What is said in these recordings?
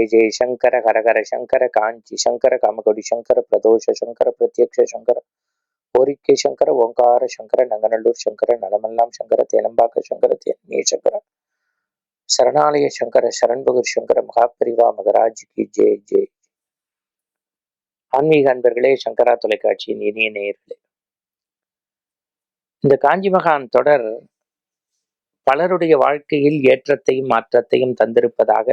ஜெய ஜெய சங்கர ஹரஹர சங்கர காஞ்சி சங்கர காமகோடி சங்கர பிரதோஷ சங்கர பிரத்யக்ஷ சங்கர கோரிக்கை சங்கர ஓங்கார சங்கர நங்கநல்லூர் சங்கர நலமெல்லாம் சங்கர தேனம்பாக்க சங்கர தேனே சங்கர சரணாலய சங்கர சரண்பகுர் சங்கர மகாபிரிவா மகராஜ் கி ஜெய் ஜெய் ஆன்மீக அன்பர்களே சங்கரா தொலைக்காட்சியின் இனிய நேயர்களே. இந்த காஞ்சி மகான் தொடர் பலருடைய வாழ்க்கையில் ஏற்றத்தையும் மாற்றத்தையும் தந்திருப்பதாக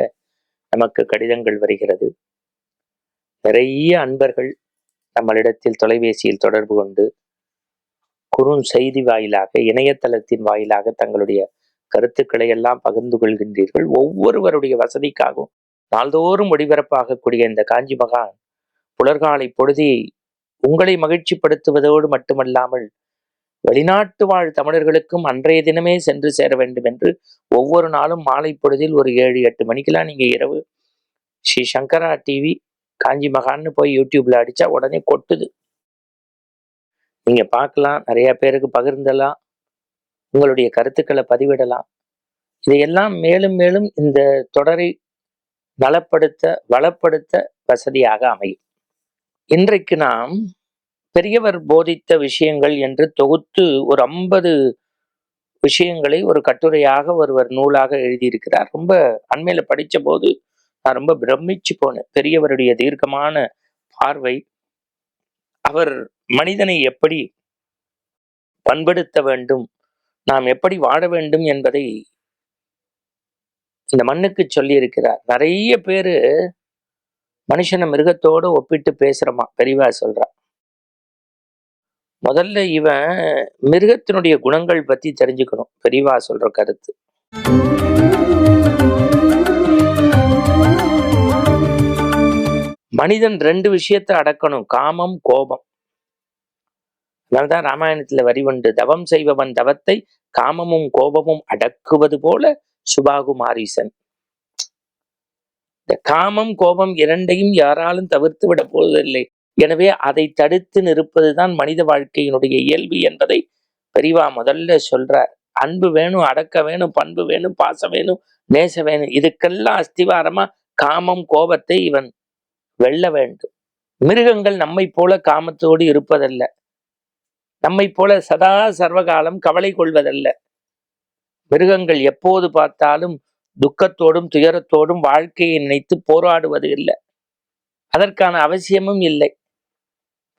நமக்கு கடிதங்கள் வருகிறது. நிறைய அன்பர்கள் நம்மளிடத்தில் தொலைபேசியில் தொடர்பு கொண்டு குறும் செய்தி வாயிலாக இணையதளத்தின் வாயிலாக தங்களுடைய கருத்துக்களை எல்லாம் பகிர்ந்து கொள்கின்றீர்கள். ஒவ்வொருவருடைய வசதிக்காகவும் நாள்தோறும் ஒளிபரப்பாகக்கூடிய இந்த காஞ்சி மகான் புலர்காலை பொழுதி உங்களை மகிழ்ச்சிப்படுத்துவதோடு மட்டுமல்லாமல் வெளிநாட்டு வாழ் தமிழர்களுக்கும் அன்றைய தினமே சென்று சேர வேண்டும் என்று ஒவ்வொரு நாளும் மாலை பொழுதில் ஒரு ஏழு எட்டு மணிக்கெல்லாம் நீங்கள் இரவு ஸ்ரீ சங்கரா டிவி காஞ்சி மகான்னு போய் யூடியூப்ல அடிச்சா உடனே கொட்டுது. நீங்க பார்க்கலாம் நிறைய பேருக்கு பகிர்ந்தலாம் உங்களுடைய கருத்துக்களை பதிவிடலாம். இதையெல்லாம் மேலும் மேலும் இந்த தொடரை நலப்படுத்த வளப்படுத்த வசதியாக அமையும். இன்றைக்கு நாம் பெரியவர் போதித்த விஷயங்கள் என்று தொகுத்து ஒரு ஐம்பது விஷயங்களை ஒரு கட்டுரையாக ஒருவர் நூலாக எழுதியிருக்கிறார். ரொம்ப அண்மையில படிச்ச போது நான் ரொம்ப பிரமிச்சு போனேன். பெரியவருடைய தீர்க்கமான பார்வை அவர் மனிதனை எப்படி பண்படுத்த வேண்டும் நாம் எப்படி வாழ வேண்டும் என்பதை இந்த மண்ணுக்கு சொல்லியிருக்கிறார். நிறைய பேரு மனுஷனை மிருகத்தோடு ஒப்பிட்டு பேசுறமா பெரியவா சொல்றா. முதல்ல இவன் மிருகத்தினுடைய குணங்கள் பத்தி தெரிஞ்சுக்கணும். பெரியவா சொல்ற கருத்து. மனிதன் ரெண்டு விஷயத்தை அடக்கணும். காமம் கோபம். அதனால்தான் ராமாயணத்துல வரிவண்டு தவம் செய்பவன் தவத்தை காமமும் கோபமும் அடக்குவது போல சுபாகுமாரீசன். இந்த காமம் கோபம் இரண்டையும் யாராலும் தவிர்த்து விட போவதில்லை. எனவே அதை தடுத்து நிற்பதுதான் மனித வாழ்க்கையினுடைய இயல்பு என்பதை பெரிவா முதல்ல சொல்றார். அன்பு வேணும் அடக்க வேணும் பண்பு வேணும் பாசம் வேணும் நேச வேணும். இதுக்கெல்லாம் அஸ்திவாரமா காமம் கோபத்தை இவன் வெல்ல வேண்டும். மிருகங்கள் நம்மை போல காமத்தோடு இருப்பதல்ல. நம்மை போல சதா சர்வகாலம் கவலை கொள்வதல்ல. மிருகங்கள் எப்போது பார்த்தாலும் துக்கத்தோடும் துயரத்தோடும் வாழ்க்கையை நினைத்து போராடுவது இல்லை. அதற்கான அவசியமும் இல்லை.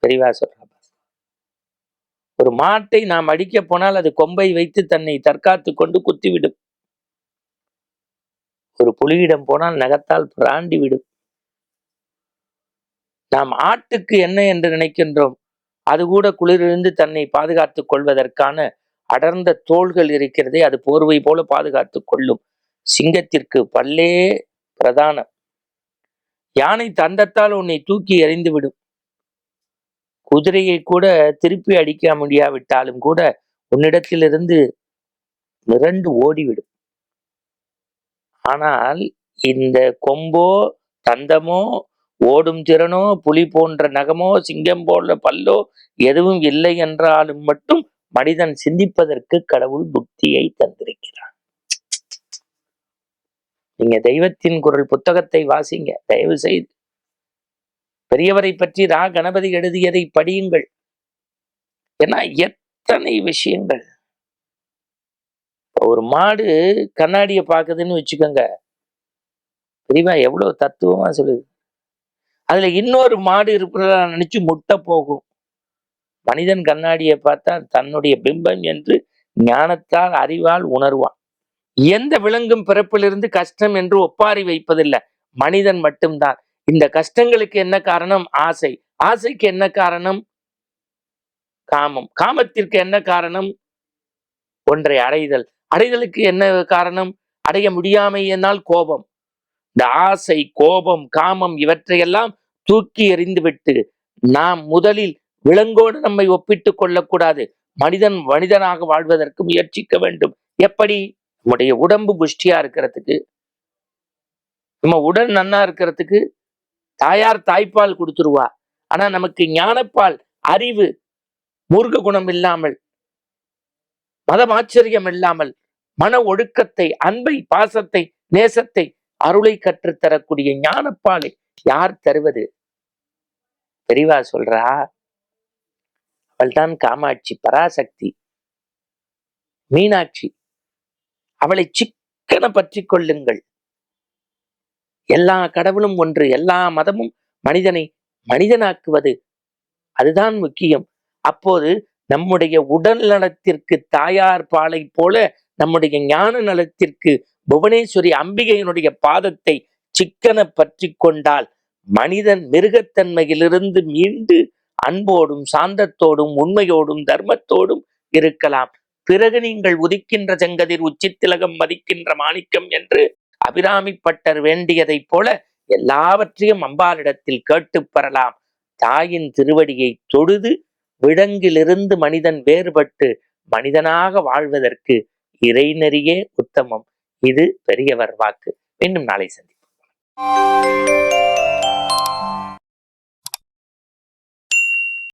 பெரிவா சொல்றா ஒரு மாட்டை நாம் அடிக்க போனால் அது கொம்பை வைத்து தன்னை தற்காத்து கொண்டு குத்திவிடும். ஒரு புலியிடம் போனால் நகத்தால் பிராண்டி விடும் நாம் ஆட்டுக்கு என்ன என்று நினைக்கின்றோம்? அது கூட குளிரிலிருந்து தன்னை பாதுகாத்துக் கொள்வதற்கான அடர்ந்த தோள்கள் இருக்கிறதே அது போர்வை போல பாதுகாத்துக் கொள்ளும். சிங்கத்திற்கு பல்லே பிரதானம். யானை தந்தத்தால் உன்னை தூக்கி எறிந்து விடும் குதிரையை கூட திருப்பி அடிக்க முடியாவிட்டாலும் கூட உன்னிடத்திலிருந்து மிரண்டு ஓடிவிடும். ஆனால் இந்த கொம்போ தந்தமோ ஓடும் திறனோ புலி போன்ற நகமோ சிங்கம் போன்ற பல்லோ எதுவும் இல்லை என்றாலும் மட்டும் மனிதன் சிந்திப்பதற்கு கடவுள் புக்தியை தந்திருக்கிறான். நீங்க தெய்வத்தின் குரல் புத்தகத்தை வாசிங்க. தயவு செய்து பெரியவரை பற்றி ரா கணபதி எழுதியதை படியுங்கள். ஏன்னா எத்தனை விஷயங்கள். ஒரு மாடு கண்ணாடியை பார்க்குதுன்னு வச்சுக்கோங்க. பெரியவா எவ்வளவு தத்துவமா சொல்லுது. அதுல இன்னொரு மாடு இருக்கிறதா நினைச்சு முட்டை போகும். மனிதன் கண்ணாடியை பார்த்தா தன்னுடைய பிம்பம் என்று ஞானத்தால் அறிவால் உணர்வான். எந்த விலங்கும் பிறப்பிலிருந்து கஷ்டம் என்று ஒப்பாரி வைப்பதில்லை. மனிதன் மட்டும்தான். இந்த கஷ்டங்களுக்கு என்ன காரணம்? ஆசை. ஆசைக்கு என்ன காரணம்? காமம். காமத்திற்கு என்ன காரணம்? ஒன்றை அடைதல். அடைதலுக்கு என்ன காரணம்? அடைய முடியாமை என்னால் கோபம். இந்த ஆசை கோபம் காமம் இவற்றையெல்லாம் தூக்கி எறிந்துவிட்டு நாம் முதலில் விலங்கோடு நம்மை ஒப்பிட்டு கொள்ளக்கூடாது. மனிதன் மனிதனாக வாழ்வதற்கு முயற்சிக்க வேண்டும். எப்படி? நம்முடைய உடம்பு புஷ்டியா இருக்கிறதுக்கு. நம்ம உடல் நன்னா இருக்கிறதுக்கு தாயார் தாய்ப்பால் கொடுத்துருவா. ஆனா நமக்கு ஞானப்பால் அறிவு மூர்க்க குணம் இல்லாமல் மதமாச்சரியம் இல்லாமல் மன ஒழுக்கத்தை அன்பை பாசத்தை நேசத்தை அருளை கற்றுத்தரக்கூடிய ஞானப்பாலை யார் தருவது? பெரியவா சொல்றா அவள்தான் காமாட்சி பராசக்தி மீனாட்சி. அவளை சிக்கன பற்றி கொள்ளுங்கள். எல்லா கடவுளும் ஒன்று எல்லா மதமும் மனிதனை மனிதனாக்குவது. அதுதான் முக்கியம். அப்போது நம்முடைய உடல் நலத்திற்கு தாயார் பாலை போல நம்முடைய ஞான நலத்திற்கு புவனேஸ்வரி அம்பிகையினுடைய பாதத்தை சிக்கன பற்றி கொண்டால் மனிதன் மிருகத்தன்மையிலிருந்து மீண்டு அன்போடும் சாந்தத்தோடும் உண்மையோடும் தர்மத்தோடும் இருக்கலாம். பிறகு நீங்கள் உதிக்கின்ற செங்கதிர் உச்சித்திலகம் மதிக்கின்ற மாணிக்கம் என்று அபிராமிப்பட்டர் வேண்டியதைப் போல எல்லாவற்றையும் அம்பாளிடத்தில் கேட்டுப் பெறலாம். தாயின் திருவடியை தொழுது விலங்கிலிருந்து மனிதன் வேறுபட்டு மனிதனாக வாழ்வதற்கு இறைநெறியே உத்தமம். இது பெரியவர் வாக்கு. மீண்டும் நாளை சந்திப்போம்.